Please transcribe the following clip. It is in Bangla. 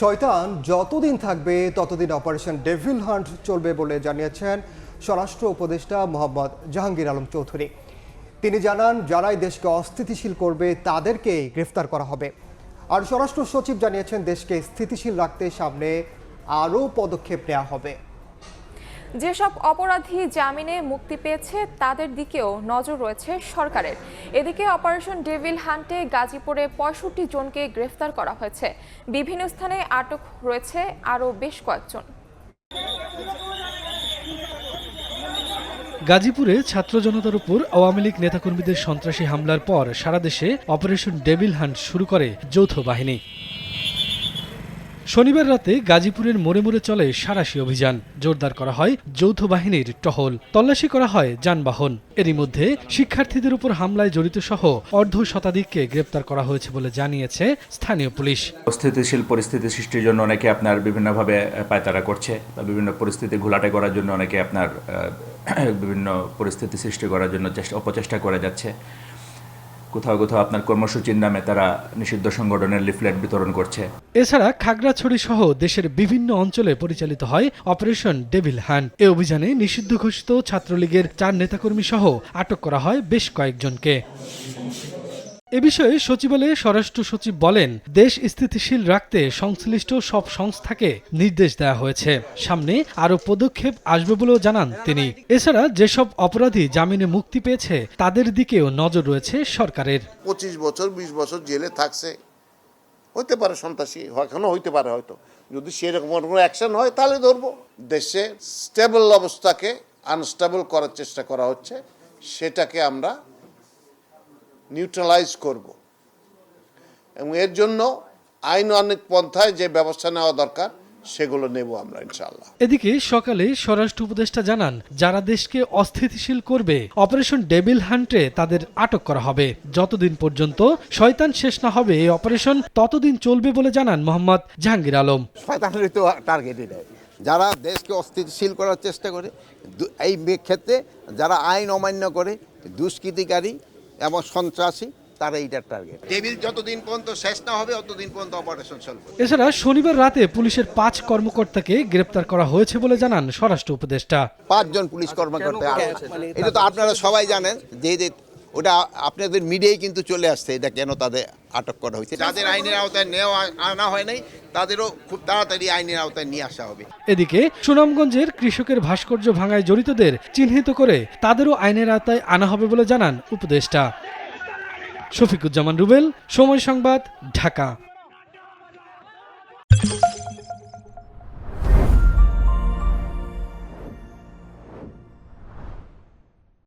শয়তান যতদিন থাকবে, ততদিন অপারেশন ডেভিল হান্ট চলবে বলে জানিয়েছেন স্বরাষ্ট্র উপদেষ্টা মোহাম্মদ জাহাঙ্গীর আলম চৌধুরী। তিনি জানান, যারাই দেশকে অস্থিতিশীল করবে তাদেরকেই গ্রেফতার করা হবে। আর স্বরাষ্ট্র সচিব জানিয়েছেন, দেশকে স্থিতিশীল রাখতে সামনে আরও পদক্ষেপ নেওয়া হবে। যেসব অপরাধী জামিনে মুক্তি পেয়েছে, তাদের দিকেও নজর রয়েছে সরকারের। এদিকে অপারেশন ডেভিল হান্টে গাজীপুরে পঁয়ষট্টি জনকে গ্রেফতার করা হয়েছে। বিভিন্ন স্থানে আটক রয়েছে আরও বেশ কয়েকজন। গাজীপুরে ছাত্র জনতার উপর আওয়ামী লীগ নেতাকর্মীদের সন্ত্রাসী হামলার পর সারা দেশে অপারেশন ডেভিল হান্ট শুরু করে যৌথ বাহিনী। শনিবার রাতে গাজীপুরের মোড়ে মোড়ে চলে সারাশি অভিযান। জোরদার করা হয় যৌথ বাহিনীর টহল। তল্লাশি করা হয় যানবাহন। এরই মধ্যে শিক্ষার্থীদের উপর হামলায় জড়িত সহ অর্ধ শতাধিককে গ্রেপ্তার করা হয়েছে বলে জানিয়েছে স্থানীয় পুলিশ। অস্থিতিশীল পরিস্থিতি সৃষ্টির জন্য অনেকে আপনার বিভিন্নভাবে পায়তারা করছে বা বিভিন্ন পরিস্থিতি ঘোলাটে করার জন্য অনেকে আপনার বিভিন্ন পরিস্থিতি সৃষ্টি করার জন্য চেষ্টা, অপচেষ্টা করে যাচ্ছে। কোথাও কোথাও আপনার কর্মসূচির নামে তারা নিষিদ্ধ সংগঠনের লিফলেট বিতরণ করছে। এছাড়া খাগড়াছড়ি সহ দেশের বিভিন্ন অঞ্চলে পরিচালিত হয় অপারেশন ডেভিল হ্যান্ড। এ অভিযানে নিষিদ্ধ ঘোষিত ছাত্রলীগের চার নেতাকর্মী সহ আটক করা হয় বেশ কয়েকজনকে। এ বিষয়ে সচিবালয়ে স্বরাষ্ট্র সচিব বলেন, দেশ স্থিতিশীল রাখতে সংশ্লিষ্ট সব সংস্থাকে নির্দেশ দেওয়া হয়েছে। সামনে আরও পদক্ষেপ আসবে বলেও জানান তিনি। এছাড়া যেসব অপরাধী জামিনে মুক্তি পেয়েছে, তাদের দিকেও নজর রয়েছে সরকারের। পঁচিশ বছর, বিশ বছর জেলে থাকছে। হইতে পারে সন্ত্রাসী, এখনও হইতে পারে হয়তো। যদি সেরকম কোনো অ্যাকশন হয়, তাহলে ধরবো। দেশে স্টেবল অবস্থাকে আনস্টেবল করার চেষ্টা করা হচ্ছে। সেটাকে আমরা নিউট্রালাইজ করব। এবং এর জন্য আইন অনেক পন্থায় যে ব্যবস্থা নেওয়া দরকার সেগুলো নেব আমরা ইনশাআল্লাহ। এদিকে সকালে স্বরাষ্ট্র উপদেষ্টা জানান যারা দেশকে অস্থিতিশীল করবে অপারেশন ডেবিল হান্টে তাদের আটক করা হবে। যতদিন পর্যন্ত শয়তান শেষ না হবে এই অপারেশন ততদিন চলবে বলে জানান মোহাম্মদ জাহাঙ্গীর আলম। শয়তানের তো টার্গেট এটাই যারা দেশকে অস্থিতিশীল করার চেষ্টা করে এই বে- ক্ষেত্রে যারা আইন অমান্য করে দুষ্কৃতিকারী এবং সন্ত্রাসী তারা এইটার টার্গেট টেবিল যতদিন পর্যন্ত শেষ না হবে ততদিন পর্যন্ত অপারেশন চলবে। এছাড়া শনিবার রাতে পুলিশের পাঁচ কর্মকর্তাকে গ্রেপ্তার করা হয়েছে বলে জানান স্বরাষ্ট্র উপদেষ্টা। পাঁচজন পুলিশ কর্মকর্তা এটা তো আপনারা সবাই জানেন যে যে ওটা আপনাদের মিডিয়ায় কিন্তু চলে আসছে, এটা কেন তাদের আটক করা হয়েছে? যাদের আইনের আওতায় নেওয়া, আনা হয় নাই, তাদেরও খুব তাড়াতাড়ি আইনের আওতায় নিয়ে আসা হবে। এদিকে, সুনামগঞ্জের কৃষকের ভাস্কর্য ভাঙায় জড়িতদের চিহ্নিত করে তাদেরও আইনের আওতায় আনা হবে বলে জানান উপদেষ্টা। শফিকুজ্জামান রুবেল, সময় সংবাদ, ঢাকা।